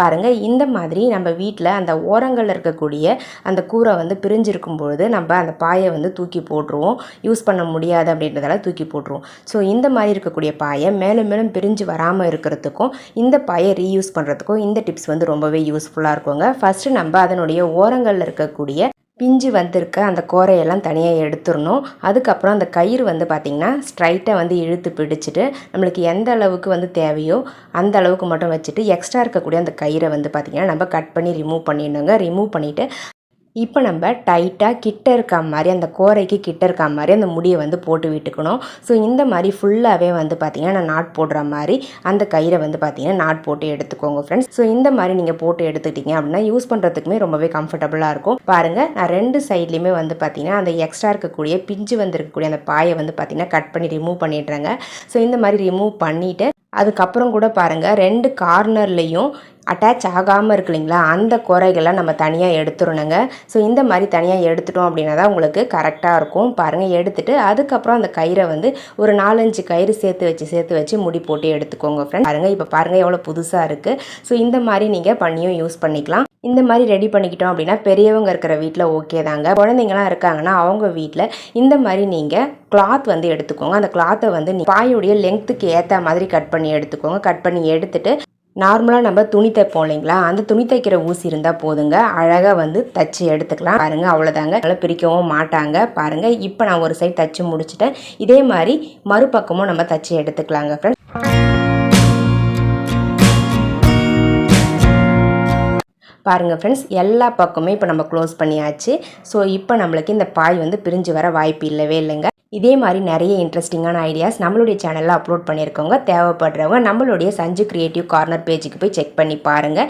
பாருங்கள் இந்த மாதிரி நம்ம வீட்டில் அந்த ஓரங்களில் இருக்கக்கூடிய அந்த கூரை வந்து பிரிஞ்சிருக்கும் பொழுது நம்ம அந்த பாயை வந்து தூக்கி போட்டுருவோம். யூஸ் பண்ண முடியாது அப்படின்றதால தூக்கி போட்டுருவோம். ஸோ இந்த மாதிரி இருக்கக்கூடிய பாயை மேலும் மேலும் பிரிஞ்சு வராமல் இருக்கிறதுக்கும் இந்த பாயை ரீயூஸ் பண்ணுறதுக்கும் இந்த டிப்ஸ் வந்து ரொம்பவே யூஸ்ஃபுல்லாக இருக்குங்க. ஃபஸ்ட்டு நம்ம அதனுடைய ஓரங்களில் இருக்கக்கூடிய பிஞ்சு வந்திருக்க அந்த கோரையெல்லாம் தனியாக எடுத்துடணும். அதுக்கப்புறம் அந்த கயிறு வந்து பார்த்திங்கன்னா ஸ்ட்ரைட்டாக வந்து இழுத்து பிடிச்சிட்டு நம்மளுக்கு எந்த அளவுக்கு வந்து தேவையோ அந்த அளவுக்கு மட்டும் வச்சுட்டு எக்ஸ்ட்ரா இருக்கக்கூடிய அந்த கயிறை வந்து பார்த்திங்கன்னா நம்ம கட் பண்ணி ரிமூவ் பண்ணிடணுங்க. ரிமூவ் பண்ணிவிட்டு இப்போ நம்ம டைட்டாக கிட்ட இருக்க மாதிரி அந்த கோரைக்கு கிட்ட இருக்க மாதிரி அந்த முடியை வந்து போட்டு விட்டுக்கணும். ஸோ இந்த மாதிரி ஃபுல்லாகவே வந்து பார்த்திங்கன்னா நான் நாட் போடுற மாதிரி அந்த கயிறை வந்து பார்த்திங்கன்னா நாட் போட்டு எடுத்துக்கோங்க ஃப்ரெண்ட்ஸ் ஸோ இந்த மாதிரி நீங்கள் போட்டு எடுத்துக்கிட்டீங்க அப்படின்னா யூஸ் பண்ணுறதுக்குமே ரொம்பவே கம்ஃபர்டபுளாக இருக்கும். பாருங்கள் நான் ரெண்டு சைட்லேயுமே வந்து பார்த்திங்கன்னா அந்த எக்ஸ்ட்ரா இருக்கக்கூடிய பிஞ்சு வந்திருக்கக்கூடிய அந்த பாயை வந்து பார்த்திங்கன்னா கட் பண்ணி ரிமூவ் பண்ணிடுறேங்க. ஸோ இந்த மாதிரி ரிமூவ் பண்ணிவிட்டு அதுக்கப்புறம் கூட பாருங்கள் ரெண்டு கார்னர்லேயும் அட்டாச் ஆகாமல் இருக்கு இல்லைங்களா? அந்த குறைகளை நம்ம தனியாக எடுத்துடணுங்க. ஸோ இந்த மாதிரி தனியாக எடுத்துட்டோம் அப்படின்னா தான் உங்களுக்கு கரெக்டாக இருக்கும். பாருங்கள் எடுத்துகிட்டு அதுக்கப்புறம் அந்த கயிறை வந்து ஒரு நாலஞ்சு கயிறு சேர்த்து வச்சு சேர்த்து வச்சு முடி போட்டு எடுத்துக்கோங்க ஃப்ரெண்ட் பாருங்கள் இப்போ பாருங்கள் எவ்வளோ புதுசாக இருக்குது ஸோ இந்த மாதிரி நீங்கள் பண்ணியும் யூஸ் பண்ணிக்கலாம். இந்த மாதிரி ரெடி பண்ணிக்கிட்டோம் அப்படின்னா பெரியவங்க இருக்கிற வீட்டில் ஓகே தாங்க. குழந்தைங்களாம் இருக்காங்கன்னா அவங்க வீட்டில் இந்த மாதிரி நீங்கள் கிளாத் வந்து எடுத்துக்கோங்க. அந்த கிளாத்தை வந்து நீ பாயுடைய லெங்க்த்துக்கு ஏற்ற மாதிரி கட் பண்ணி எடுத்துக்கோங்க. கட் பண்ணி எடுத்துட்டு நார்மலாக நம்ம துணி தைப்போம் இல்லைங்களா? அந்த துணி தைக்கிற ஊசி இருந்தால் போதுங்க. அழகாக வந்து தச்சு எடுத்துக்கலாம். பாருங்கள் அவ்வளோதாங்க நல்லா பிரிக்கவும் மாட்டாங்க. பாருங்கள் இப்போ நான் ஒரு சைடு தச்சு முடிச்சிட்டேன். இதே மாதிரி மறுபக்கமும் நம்ம தச்சு எடுத்துக்கலாங்க ஃப்ரெண்ட்ஸ் பாருங்கள் ஃப்ரெண்ட்ஸ் எல்லா பக்கமே இப்போ நம்ம க்ளோஸ் பண்ணியாச்சு. ஸோ இப்போ நம்மளுக்கு இந்த பாய் வந்து பிரிஞ்சு வர வாய்ப்பு இல்லவே இல்லைங்க. இதே மாதிரி நிறைய இன்ட்ரெஸ்டிங்கான ஐடியாஸ் நம்மளுடைய சேனலில் அப்லோட் பண்ணியிருக்கோங்க தேவைப்படுறவங்க நம்மளுடைய சஞ்சு க்ரியேட்டிவ் கார்னர் பேஜுக்கு போய் செக் பண்ணி பாருங்கள்